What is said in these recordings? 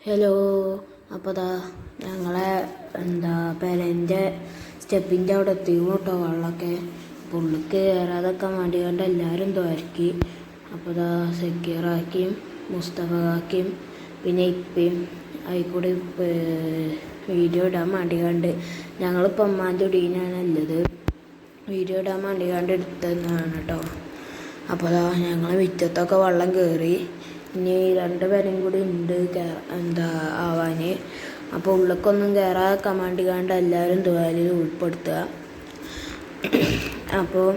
Hello അപ്പോൾ അതാ ഞങ്ങളെ എന്താ പെരന്റെ സ്റ്റെപ്പിന്റെ അവിടെ എത്തിയും കേട്ടോ വെള്ളമൊക്കെ പുള്ളിക്ക് കയറാതൊക്കെ വേണ്ടി കണ്ട് എല്ലാവരും ദ്വാരക്കി അപ്പോൾ അതാ സക്കീറാക്കിയും മുസ്തഫാക്കിയും പിന്നെ ഇപ്പയും അതിൽക്കൂടി വീഡിയോ ഇടാൻ വേണ്ടി കണ്ട് ഞങ്ങളിപ്പോൾ അമ്മാന്റെ ഉടീനാണ് ഉള്ളത് വീഡിയോ ഇടാൻ വേണ്ടി കണ്ട് എടുത്തതാണ് കേട്ടോ അപ്പോൾ ഞങ്ങളെ മുറ്റത്തൊക്കെ വെള്ളം കയറി ഇനി രണ്ട് പേരും കൂടി ഉണ്ട് എന്താ ആവാൻ അപ്പോൾ ഉള്ളക്കൊന്നും കയറാതെ കമാണ്ടി കണ്ട് എല്ലാവരും ദുബായിൽ ഉൾപ്പെടുത്തുക. അപ്പോൾ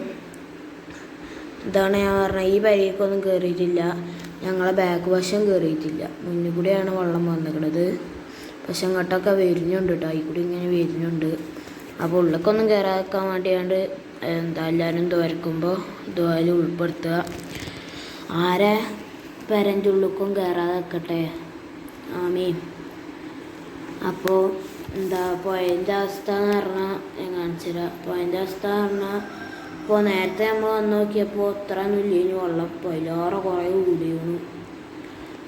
ഇതാണ് ഞാൻ പറഞ്ഞത് ഈ പരിക്കൊന്നും കയറിയിട്ടില്ല ഞങ്ങളെ ബാക്ക് വശം കയറിയിട്ടില്ല മുന്നിൽ കൂടിയാണ് വെള്ളം വന്നിക്കണത്. പക്ഷെ അങ്ങോട്ടൊക്കെ വരുന്നുണ്ട് കേട്ടോ. ഈ കൂടി ഇങ്ങനെ വരുന്നുണ്ട്. അപ്പോൾ ഉള്ളക്കൊന്നും കയറാക്കാൻ വേണ്ടിയാണ്ട് എന്താ എല്ലാവരും ദ്വാരക്കുമ്പോൾ ദ്വാരയിൽ ഉൾപ്പെടുത്തുക. ആരെ? പെരന്റെ ഉള്ളിലേക്കും കയറാതെ നിൽക്കട്ടെ ആമീൻ. അപ്പോൾ എന്താ പുഴന്റെ അവസ്ഥ എന്ന് പറഞ്ഞാൽ ഞാൻ കാണിച്ചു തരാം പുഴന്റെ അവസ്ഥ എന്ന് പറഞ്ഞാൽ ഇപ്പോൾ നേരത്തെ നമ്മൾ വന്ന് നോക്കിയപ്പോൾ ഇത്ര ഇല്ലേനു വെള്ളം അതിലേറെ കുറേ കൂടിയുന്നു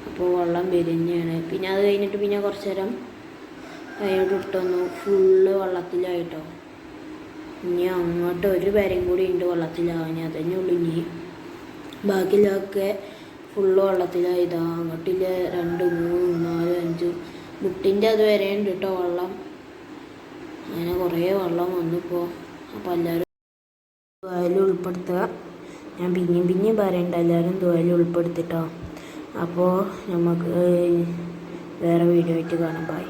അപ്പോൾ വെള്ളം വരുന്നതാണ് പിന്നെ അത് കഴിഞ്ഞിട്ട് പിന്നെ കുറച്ച് നേരം കഴിഞ്ഞിട്ട് ഇട്ടൊന്നു ഫുള്ള് വെള്ളത്തിലായിട്ടോ. ഇനി അങ്ങോട്ട് ഒരു പേരും കൂടി ഉണ്ട് വെള്ളത്തിലാവാൻ. അതന്നെ ഉള്ളു ഇനി. ബാക്കിയുള്ളതൊക്കെ ഫുള്ള് വെള്ളത്തിലായതാ അങ്ങോട്ടില്ല രണ്ട് മൂന്ന് നാല് അഞ്ച്. മുട്ടിന്റെ അത് വരെ ഉണ്ട് കേട്ടോ വെള്ളം. അങ്ങനെ കുറേ വെള്ളം വന്നിപ്പോൾ അപ്പോൾ എല്ലാവരും ദുബായിൽ ഉൾപ്പെടുത്തുക. ഞാൻ പിന്നെയും പിന്നെയും പറയണ്ട എല്ലാവരും ദുബായിൽ ഉൾപ്പെടുത്തിട്ടോ. അപ്പോൾ നമുക്ക് വേറെ വീഡിയോ ആയിട്ട് കാണാം. ബൈ